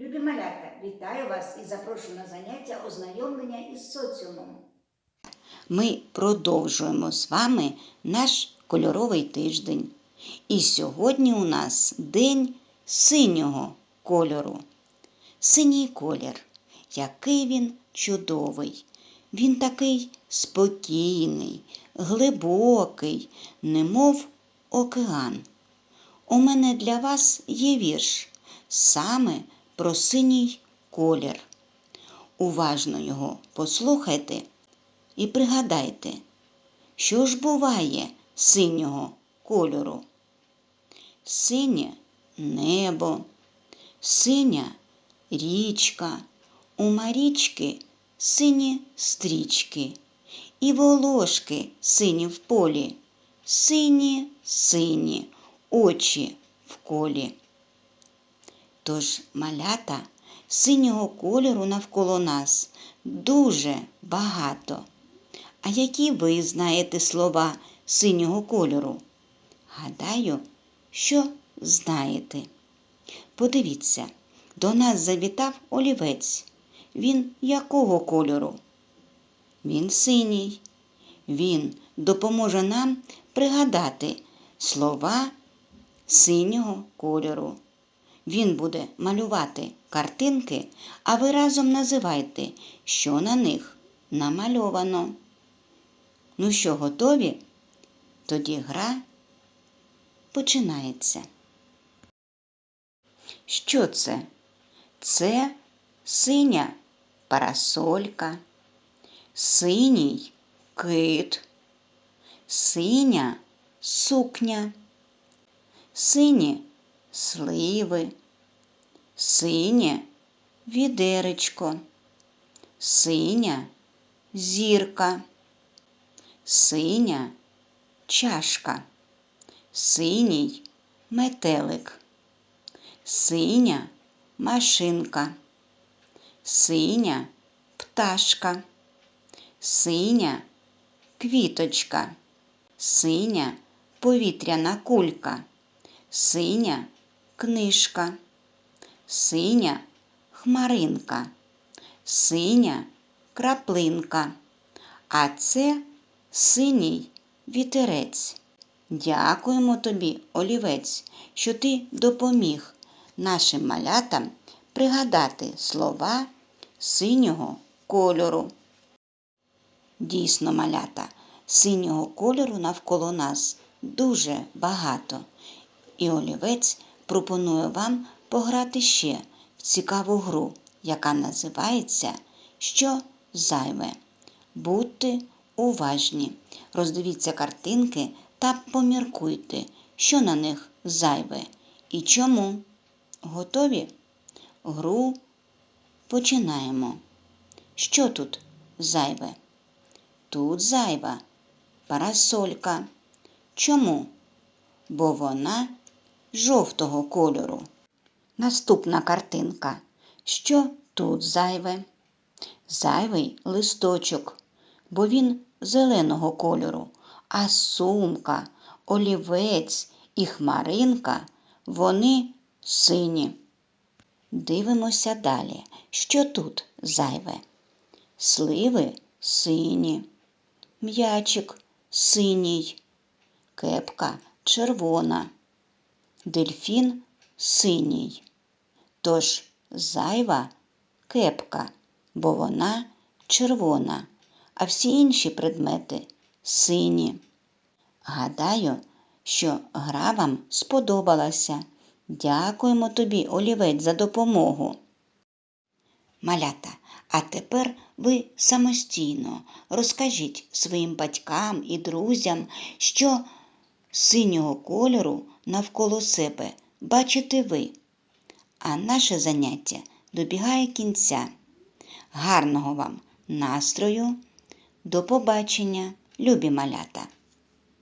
Любі малята, вітаю вас і запрошую на заняття ознайомлення із соціумом. Ми продовжуємо з вами наш кольоровий тиждень. І сьогодні у нас день синього кольору. Синій колір, який він чудовий. Він такий спокійний, глибокий, немов океан. У мене для вас є вірш саме про синій колір. Уважно його послухайте і пригадайте, що ж буває синього кольору? Синє небо, синя річка, у марічки сині стрічки, і волошки сині в полі, сині сині очі в колі. Тож малята синього кольору навколо нас дуже багато. А які ви знаєте слова синього кольору? Гадаю, що знаєте. Подивіться, до нас завітав олівець. Він якого кольору? Він синій. Він допоможе нам пригадати слова синього кольору. Він буде малювати картинки, а ви разом називайте, що на них намальовано. Ну що, готові? Тоді гра починається. Що це? Це синя парасолька, синій кит, синя сукня, сині сливи, синє відеречко, синя зірка, синя чашка, синій метелик, синя машинка, синя пташка, синя квіточка, синя повітряна кулька, синя книжка, синя хмаринка, синя краплинка, а це синій вітерець. Дякуємо тобі, олівець, що ти допоміг нашим малятам пригадати слова синього кольору. Дійсно, малята, синього кольору навколо нас дуже багато. І олівець пропонує вам пограти ще в цікаву гру, яка називається Що зайве. Будьте уважні, роздивіться картинки та поміркуйте, що на них зайве і чому. Готові? Гру починаємо. Що тут зайве? Тут зайва парасолька. Чому? Бо вона жовтого кольору. Наступна картинка. Що тут зайве? Зайвий листочок, бо він зеленого кольору, а сумка, олівець і хмаринка вони сині. Дивимося далі. Що тут зайве? Сливи сині, м'ячик синій, кепка червона, дельфін синій. Тож зайва кепка, бо вона червона, а всі інші предмети сині. Гадаю, що гра вам сподобалася. Дякуємо тобі, олівець, за допомогу. Малята, а тепер ви самостійно розкажіть своїм батькам і друзям, що синього кольору навколо себе бачите ви. А наше заняття добігає кінця. Гарного вам настрою. До побачення, любі малята!